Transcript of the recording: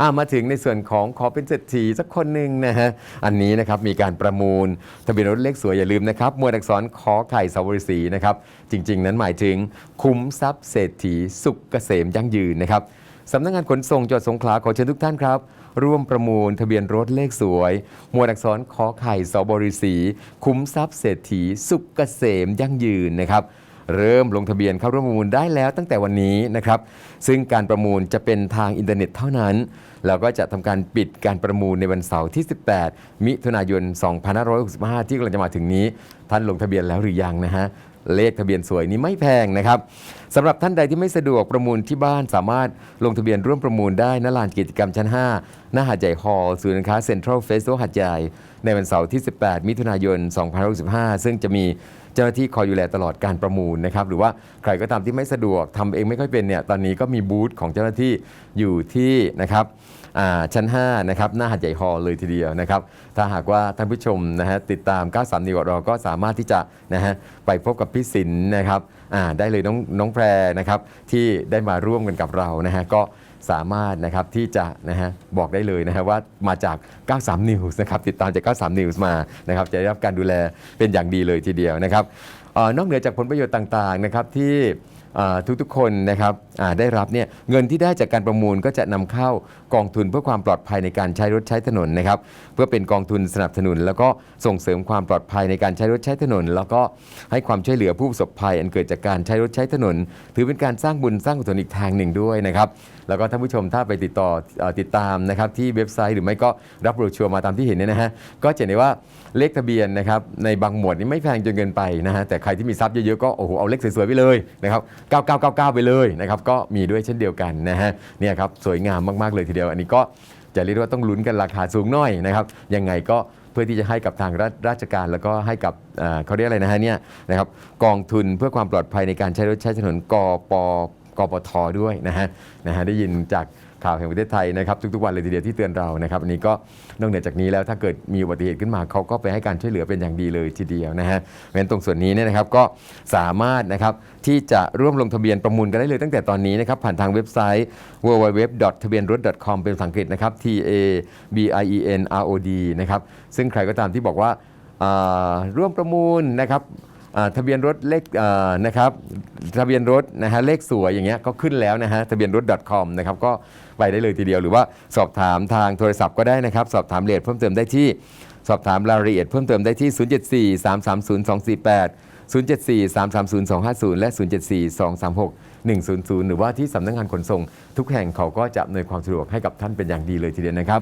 อ่ามาถึงในส่วนของขอเป็นเศรษฐีสักคนหนึ่งนะฮะอันนี้นะครับมีการประมูลทะเบียนรถเลขสวยอย่าลืมนะครับมวดอักษรขอไข่สาวริสีนะครับจริง ๆ นั้นหมายถึงคุ้มทรัพย์เศรษฐีสุขเกษมยั่งยืนนะครับสำนักงานขนส่งจังหวัดสงขลาขอเชิญทุกท่านครับ ร่วมประมูลทะเบียนรถเลขสวย มวดอักษรขอไข่สบริสี คุ้มทรัพย์เศรษฐีสุขเกษมยั่งยืนนะครับ เริ่มลงทะเบียนเข้าร่วมประมูลได้แล้วตั้งแต่วันนี้นะครับ ซึ่งการประมูลจะเป็นทางอินเทอร์เน็ตเท่านั้น แล้วก็จะทำการปิดการประมูลในวันเสาร์ที่ 18 มิถุนายน 2565 ที่กำลังจะมาถึงนี้ ท่านลงทะเบียนแล้วหรือยังนะฮะ เลขทะเบียนสวยนี้ไม่แพงนะครับสำหรับท่านใดที่ไม่สะดวกประมูลที่บ้านสามารถลงทะเบียนร่วมประมูลได้ณลานกิจกรรมชั้น 5 หน้าหาดใหญ่ฮอลล์ศูนย์การค้าเซ็นทรัลเฟสติวัลหาดใหญ่ในวันเสาร์ที่ 18 มิถุนายน2565 ซึ่งจะมีเจ้าหน้าที่คอยดูแลตลอดการประมูลนะครับหรือว่าใครก็ตามที่ไม่สะดวกทำเองไม่ค่อยเป็นเนี่ยตอนนี้ก็มีบูธของเจ้าหน้าที่อยู่ที่นะครับอ่าชั้น5นะครับหน้าหาดใหญ่ฮอลเลยทีเดียวนะครับถ้าหากว่าท่านผู้ชมนะฮะติดตาม 93นิวเราก็สามารถที่จะนะฮะไปพบกับพี่สินนะครับได้เลยน้องน้องแพรนะครับที่ได้มาร่วมกันกับเรานะฮะก็สามารถนะครับที่จะนะฮะบอกได้เลยนะฮะว่ามาจาก 93 News นะครับติดตามจาก 93 News มานะครับจะได้รับการดูแลเป็นอย่างดีเลยทีเดียวนะครับออนอกเหนือจากผลประโยชน์ต่างๆนะครับที่ ทุกๆคนนะครับได้รับเนี่ยเงินที่ได้จากการประมูลก็จะนำเข้ากองทุนเพื่อความปลอดภัยในการใช้รถใช้ถนนนะครับเพื่อเป็นกองทุนสนับสนุน แล้วก็ส่งเสริมความปลอดภัยในการใช้รถใช้ถนน แล้วก็ให้ความช่วยเหลือผู้ประสบภัย อันเกิดจากการใช้รถใช้ถนน ถือเป็นการสร้างบุญสร้างกุศลอีกทางหนึ่งด้วยนะครับแล้วก็ท่านผู้ชมถ้าไปติดต่อเอ่อติดตามนะครับที่เว็บไซต์หรือไม่ก็รับโบรชัวร์มาตามที่เห็นเนี่ยนะฮะก็จะเห็นได้ว่าเลขทะเบียนนะครับในบางหมวดนี่ไม่แพงจนเกินไปนะฮะแต่ใครที่มีทรัพย์เยอะๆก็โอ้โหเอาเลขสวยๆไปเลยนะครับ9999 ไปเลยนะครับก็มีด้วยเช่นเดียวกันนะฮะเนี่ยครับสวยงามมากๆเลยทีเดียว อันนี้ก็จะเรียกว่าต้องลุ้นกันราคาสูงหน่อยนะครับยังไงก็เพื่อที่จะให้กับทางราราชการแล้วก็ให้กับเอ่อเขาเรียกอะไรนะฮะเนี่ยนะครับกองทุนเพื่อความปลอดภัยในการใช้รถใช้ถนนกปกปทด้วยนะฮะนะฮะได้ยินจาก ข่าวแห่งประเทศไทยนะครับทุกๆวันเลยทีเดียวที่เตือนเรานะครับอันนี้ก็นอกเหนือจากนี้แล้วถ้าเกิดมีอุบัติเหตุขึ้นมาเขาก็ไปให้การช่วยเหลือเป็นอย่างดีเลยทีเดียวนะฮะเพราะฉะนั้นตรงส่วนนี้เนี่ยนะครับก็สามารถนะครับที่จะร่วมลงทะเบียนประมูลกันได้เลยตั้งแต่ตอนนี้นะครับผ่านทางเว็บไซต์ www. ทะเบียนรถ .com เป็นภาษาอังกฤษนะครับ t a b i e n r o d นะครับซึ่งใครก็ตามที่บอกว่าร่วมประมูลนะครับ ทะเบียนรถเลขนะครับทะเบียนรถนะฮะเลขสวยอย่างเงี้ยก็ขึ้นแล้วนะฮะทะเบียนรถ .com นะครับก็ไปได้เลยทีเดียวหรือว่าสอบถามทางโทรศัพท์ก็ได้นะครับสอบถามรายละเอียดเพิ่มเติมได้ที่สอบถามรายละเอียดเพิ่มเติมได้ที่ 074 330 248 074 330 250 และ 074 236 100 หรือว่าที่สำนักงานขนส่ง ทุกแห่งเขาก็จะอำนวยความสะดวกให้กับท่านเป็นอย่างดีเลยทีเดียวนะครับ